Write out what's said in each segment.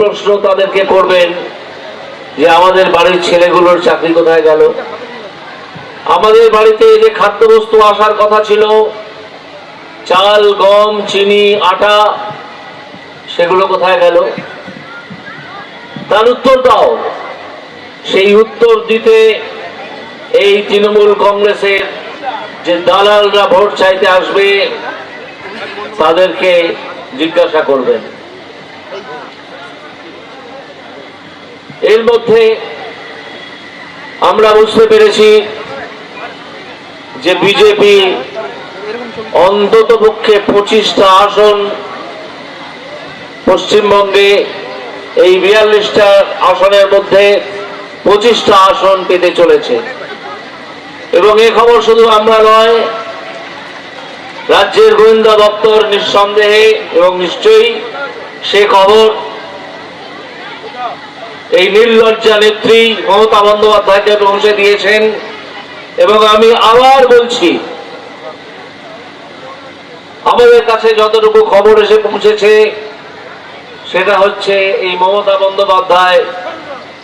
প্রশ্ন তাদেরকে করবেন যে আমাদের বাড়ির ছেলেগুলোর চাকরি কোথায় গেল? আমাদের বাড়িতে যে খাদ্যবস্তু আসার কথা ছিল, চাল, গম, চিনি, আটা, সেগুলো কোথায় গেল? তার উত্তর দাও। সেই উত্তর দিতে এই তৃণমূল কংগ্রেসের যে দালালরা ভোট চাইতে আসবে, তাদেরকে জিজ্ঞাসা করবেন। এর মধ্যে আমরা বুঝতে পেরেছি যে বিজেপি অন্তত পক্ষে পঁচিশটা আসন পশ্চিমবঙ্গে এই বিয়াল্লিশটা আসনের মধ্যে পঁচিশটা আসন পেতে চলেছে। এবং এ খবর শুধু আমরা নয়, রাজ্যের গোয়েন্দা দপ্তর নিঃসন্দেহে এবং নিশ্চয়ই সে খবর এই নির্লজ্জা নেত্রী মমতা বন্দ্যোপাধ্যায়কে পৌঁছে দিয়েছেন এবং আমি আবার বলছি, আমাদের কাছে যতটুকু খবর এসে পৌঁছেছে, সেটা হচ্ছে এই মমতা বন্দ্যোপাধ্যায়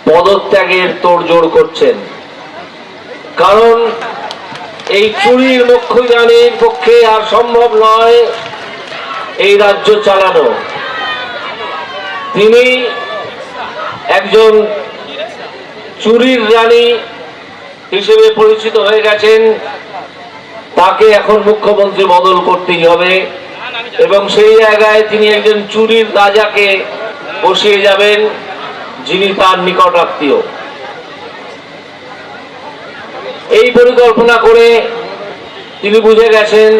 পদত্যাগের তোড়জোড় করছেন। কারণ এই চুরির মুখ্যজ্ঞানীর পক্ষে আর সম্ভব নয় এই রাজ্য চালানো। তিনি একজন চুরির রানী হিসেবে পরিচিত হয়ে গেছেন। তাকে এখন মুখ্যমন্ত্রী বদল করতেই হবে এবং সেই জায়গায় তিনি একজন চুরির রাজাকে বসিয়ে যাবেন, যিনি তার নিকট আত্মীয়। এই পরিকল্পনা করে তিনি বুঝে গেছেন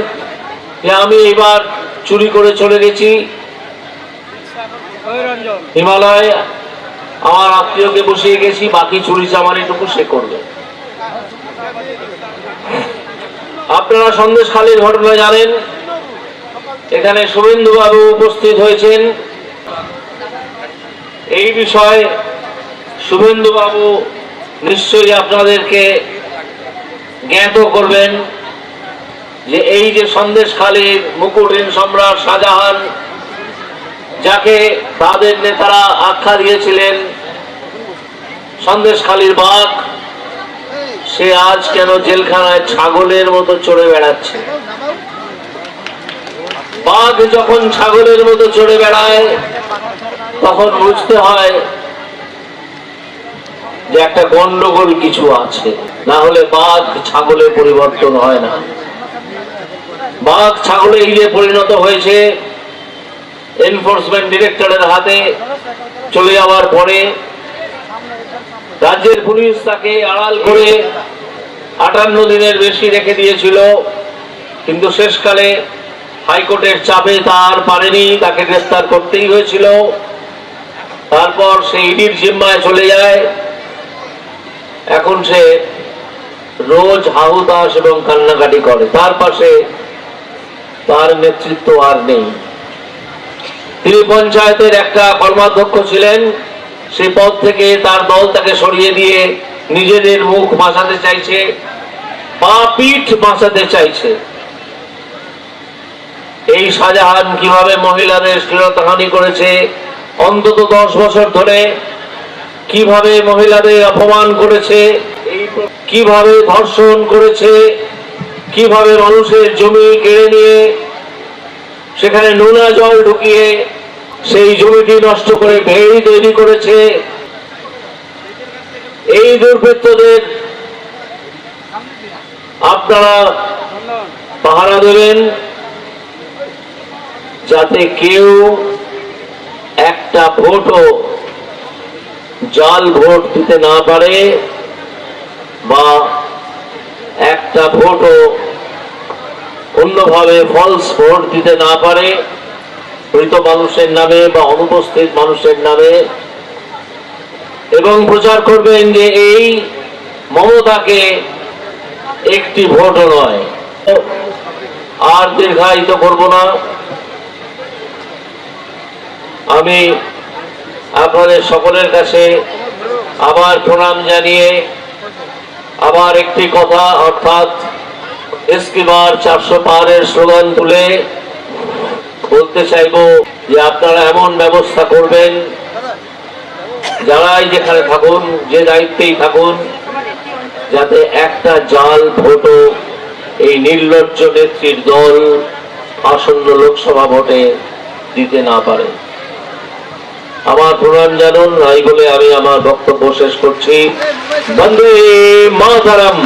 যে আমি এবার চুরি করে চলে গেছি। হিমালয় আমার আত্মীয়কে বসিয়ে গেছি, বাকি চুরি চামারিটুকু সে করবে। আপনারা সন্দেশ খালির ঘটনা জানেন। এখানে শুভেন্দু বাবু উপস্থিত হয়েছেন। এই বিষয়ে শুভেন্দু বাবু নিশ্চয়ই আপনাদেরকে জ্ঞাত করবেন যে এই যে সন্দেশ খালির মুকুটহীন সম্রাট শাহজাহান যাকে তাদের নেতারা আখ্যা দিয়েছিলেন সন্দেশ খালির বাঘ, সে আজ কেন জেলখানায় ছাগলের মতো চড়ে বেড়াচ্ছে? বাঘ যখন ছাগলের মতো চড়ে বেড়ায়, তখন বুঝতে হয় যে একটা গন্ডগোল কিছু আছে। না হলে বাঘ ছাগলে পরিবর্তন হয় না। বাঘ ছাগলে এই পরিণত হয়েছে। এনফোর্সমেন্ট ডিরেক্টরের হাতে চলে যাওয়ার পরে রাজ্যের পুলিশ তাকে আড়াল করে আটান্ন দিনের বেশি রেখে দিয়েছিল। কিন্তু শেষকালে হাইকোর্টের চাপে তার পারেনি, তাকে গ্রেফতার করতেই হয়েছিল। তারপর সে ইডির জিম্মায় চলে যায়। এখন সে রোজ হাহুতাস এবং কান্নাকাটি করে। তার পাশে তার নেতৃত্ব আর নেই। পঞ্চায়েতের একটা কর্মাধ্যক্ষ ছিলেন, সেই পদ থেকে তার দল তাকে সরিয়ে দিয়ে নিজেদের মুখ বাঁচাতে চাইছে, পা পিঠ বাঁচাতে চাইছে। এই শাহজাহান কীভাবে মহিলাদের শ্লীলতাহানি করেছে, অন্তত দশ বছর ধরে কীভাবে মহিলাদের অপমান করেছে, কীভাবে ধর্ষণ করেছে, কীভাবে মানুষের জমি কেড়ে নিয়ে সেখানে নোনা জল ঢুকিয়ে সেই জমিটি নষ্ট করে ভেড়ি তৈরি করেছে। এই দুর্বৃত্তদের আপনারা পাহারা দেবেন যাতে কেউ একটা ভোটও জাল ভোট দিতে না পারে বা একটা ভোটও অন্যভাবে ফলস ভোট দিতে না পারে। মৃত মানুষের নামে বা অনুপস্থিত মানুষের নামে এবং প্রচার করবেন যে এই মমতাকে একটি ভোটও নয়। আর দীর্ঘায়িত করব না। আমি আপনাদের সকলের কাছে আবার প্রণাম জানিয়ে আবার একটি কথা, অর্থাৎ এসকিবার চারশো পাহাড়ের স্লোগান তুলে বলতে চাইব যে আপনারা এমন ব্যবস্থা করবেন, যারাই যেখানে থাকুন, যে দায়িত্বেই থাকুন, যাতে একটা জাল ভোটও এই নির্লজ্জ নেত্রীর দল আসন্ন লোকসভা ভোটে দিতে না পারে। আমার প্রণাম জানুন এই বলে আমি আমার বক্তব্য শেষ করছি। বন্দে মাতারাম।